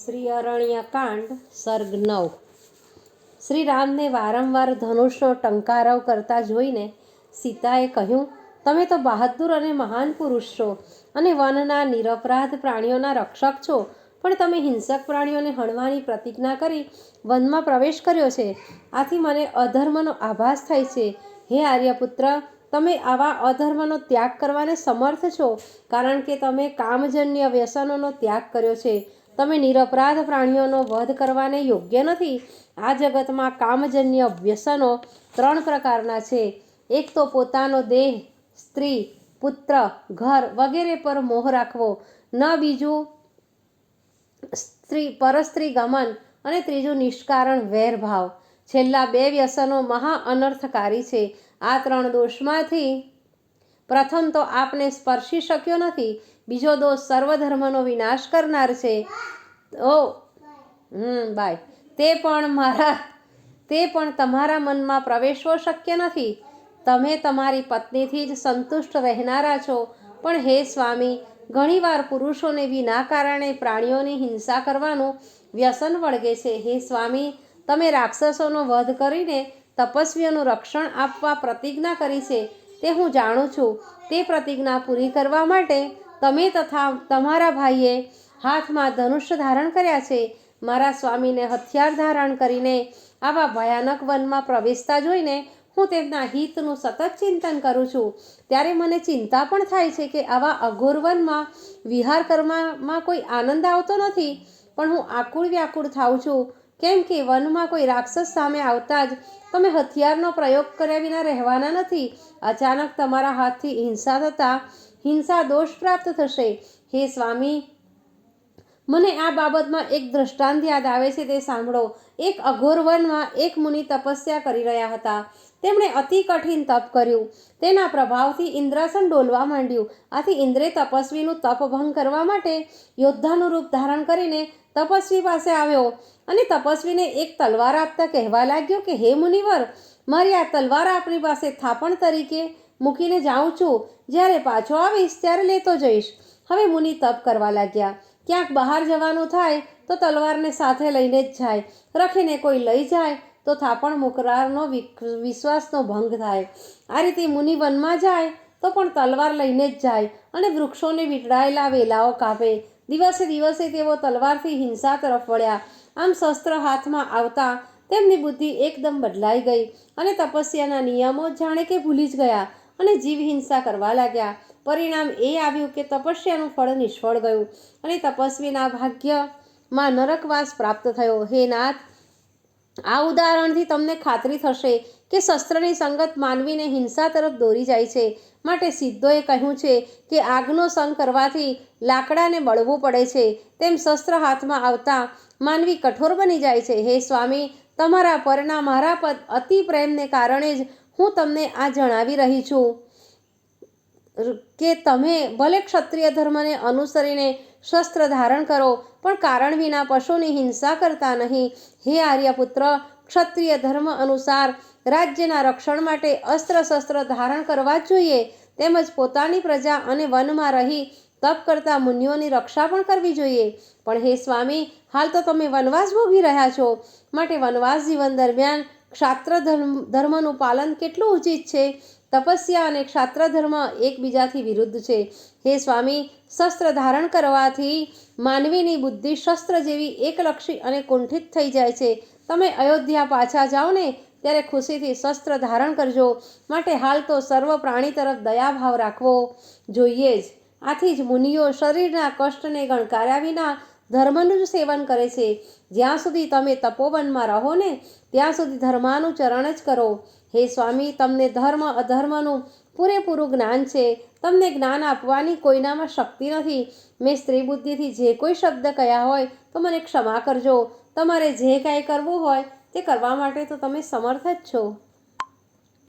શ્રી અરણ્ય કાંડ, સર્ગ નવ. શ્રી રામને વારંવાર ધનુષનો ટંકારવ કરતા જોઈને સીતાએ કહ્યું, તમે તો બહાદુર અને મહાન પુરુષ છો અને વનના નિરપરાધ પ્રાણીઓના રક્ષક છો, પણ તમે હિંસક પ્રાણીઓને હણવાની પ્રતિજ્ઞા કરી વનમાં પ્રવેશ કર્યો છે. આથી મને અધર્મનો આભાસ થાય છે. હે આર્યપુત્ર, તમે આવા અધર્મનો ત્યાગ કરવાને સમર્થ છો, કારણ કે તમે કામજન્ય વ્યસનોનો ત્યાગ કર્યો છે. તમે નિરપરાધ પ્રાણીઓનો વધ કરવાને યોગ્ય નથી. આ જગતમાં કામજન્ય વ્યસનો ત્રણ પ્રકારના છે. એક તો પોતાનો દેહ, સ્ત્રી, પુત્ર, ઘર વગેરે પર મોહ રાખવો. ન બીજું, સ્ત્રી, પરસ્ત્રી ગમન અને ત્રીજું નિષ્કારણ, વેરભાવ. છેલ્લા બે વ્યસનો મહા અનર્થકારી છે. આ ત્રણ દોષમાંથી પ્રથમ તો આપને સ્પર્શી શક્યો નથી. બીજો દોષ સર્વધર્મનો વિનાશ કરનાર છે. ઓ, હમ, બાય. તે પણ મારા, તે પણ તમારા મનમાં પ્રવેશવો શક્ય નથી. તમે તમારી પત્નીથી જ સંતુષ્ટ રહેનારા છો. પણ હે સ્વામી, ઘણીવાર પુરુષોને વિના કારણે પ્રાણીઓની હિંસા કરવાનું વ્યસન વળગે છે. હે સ્વામી, તમે રાક્ષસોનો વધ કરીને તપસ્વીઓનું રક્ષણ આપવા પ્રતિજ્ઞા કરી છે. તે હું જાણું છું. તે પ્રતિજ્ઞા પૂરી કરવા માટે તમે તથા તમારા ભાઈએ હાથમાં ધનુષ્ય ધારણ કર્યા છે, મારા સ્વામીને હથિયાર ધારણ કરીને આવા ભયાનક વનમાં પ્રવેશતા જોઈને હું તેમના હિતનું સતત ચિંતન કરું છું. ત્યારે મને ચિંતા પણ થાય છે કે આવા અઘોર વનમાં વિહાર કરવામાં કોઈ આનંદ આવતો નથી, પણ હું આકુળ વ્યાકુળ થાઉં છું. કેમ કે વનમાં કોઈ રાક્ષસ સામે આવતા જ તમે હથિયારનો પ્રયોગ કર્યા વિના રહેવાના નથી. અચાનક તમારા હાથથી હિંસા થતાં હિંસા દોષ પ્રાપ્ત થશે. હે સ્વામી, મને આ બાબતમાં એક દ્રષ્ટાંત યાદ આવે છે, તે સાંભળો. એક અઘોર વનમાં એક મુનિ તપસ્યા કરી રહ્યા હતા. તેમણે અતિ કઠિન તપ કર્યું. તેના પ્રભાવથી ઇન્દ્રાસન ડોલવા માંડ્યું. આથી ઇન્દ્રે તપસ્વીનું તપ ભંગ કરવા માટે યોદ્ધાનું રૂપ ધારણ કરીને તપસ્વી પાસે આવ્યો. અને તપસ્વીને એક તલવાર આપતા કહેવા લાગ્યો કે, હે મુનિવર, મારી આ તલવાર આપણી પાસે થાપણ તરીકે મૂકીને જાઉં છું. જ્યારે પાછો આવીશ ત્યારે લેતો જઈશ. હવે મુનિ તપ કરવા લાગ્યા. ક્યાંક બહાર જવાનું થાય તો તલવારને સાથે લઈને જ જાય. રખીને કોઈ લઈ જાય તો થાપણ મુકરારનો વિશ્વાસનો ભંગ થાય. આ રીતે મુનિ વનમાં જાય તો પણ તલવાર લઈને જ જાય અને વૃક્ષોને વીંટળાયેલા વેલાઓ કાપે. દિવસે દિવસે તેઓ તલવારથી હિંસા તરફ વળ્યા. આમ શસ્ત્ર હાથમાં આવતા તેમની બુદ્ધિ એકદમ બદલાઈ ગઈ અને તપસ્યાના નિયમો જાણે કે ભૂલી જ ગયા. અને જીવ હિંસા કરવા લાગ્યા. પરિણામ એ આવ્યું કે તપસ્યાનું ફળ નિષ્ફળ ગયું અને તપસ્વીના ભાગ્યમાં નરકવાસ પ્રાપ્ત થયો. હે નાથ, આ ઉદાહરણથી તમને ખાતરી થશે કે શસ્ત્રની સંગત માનવીને હિંસા તરફ દોરી જાય છે. માટે સિદ્ધોએ કહ્યું છે કે આગનો સંગ કરવાથી લાકડાને બળવું પડે છે. તેમ શસ્ત્ર હાથમાં આવતા માનવી કઠોર બની જાય છે. હે સ્વામી, તમારા પરના મારા પદ અતિ પ્રેમને કારણે જ હું તમને આ જણાવી રહી છું કે તમે ભલે ક્ષત્રિય ધર્મને અનુસરીને શસ્ત્ર ધારણ કરો, પણ કારણ વિના પશુની હિંસા કરતા નહીં. હે આર્યપુત્ર, ક્ષત્રિય ધર્મ અનુસાર રાજ્યના રક્ષણ માટે અસ્ત્ર શસ્ત્ર ધારણ કરવા જ જોઈએ. તેમજ પોતાની પ્રજા અને વનમાં રહી તપ કરતા મુનિઓની રક્ષા પણ કરવી જોઈએ. પણ હે સ્વામી, હાલ તો તમે વનવાસ ભોગવી રહ્યા છો. માટે વનવાસ જીવન દરમિયાન ક્ષાત્ર ધર્મ ધર્મનું પાલન કેટલું ઉચિત છે? તપસ્યા અને ક્ષાત્ર ધર્મ એકબીજાથી વિરુદ્ધ છે. હે સ્વામી, શસ્ત્ર ધારણ કરવાથી માનવીની બુદ્ધિ શસ્ત્ર જેવી એકલક્ષી અને કુંઠિત થઈ જાય છે. તમે અયોધ્યા પાછા જાઓ ને, ત્યારે ખુશીથી શસ્ત્ર ધારણ કરજો. માટે હાલ તો સર્વ પ્રાણી તરફ દયાભાવ રાખવો. જોઈએ જ. આથી જ મુનિઓ શરીરના કષ્ટને ગણકાર્યા વિના ધર્મનું જ સેવન કરે છે. જ્યાં સુધી તમે તપોવનમાં રહો ને, ત્યાં સુધી ધર્માનું ચરણ જ કરો. હે સ્વામી, તમને ધર્મ અધર્મનું પૂરેપૂરું જ્ઞાન છે. તમને જ્ઞાન આપવાની કોઈનામાં શક્તિ નથી. મેં સ્ત્રી બુદ્ધિથી જે કોઈ શબ્દ કયા હોય, તો મને ક્ષમા કરજો. તમારે જે કાંઈ કરવું હોય, તે કરવા માટે તો તમે સમર્થ જ છો.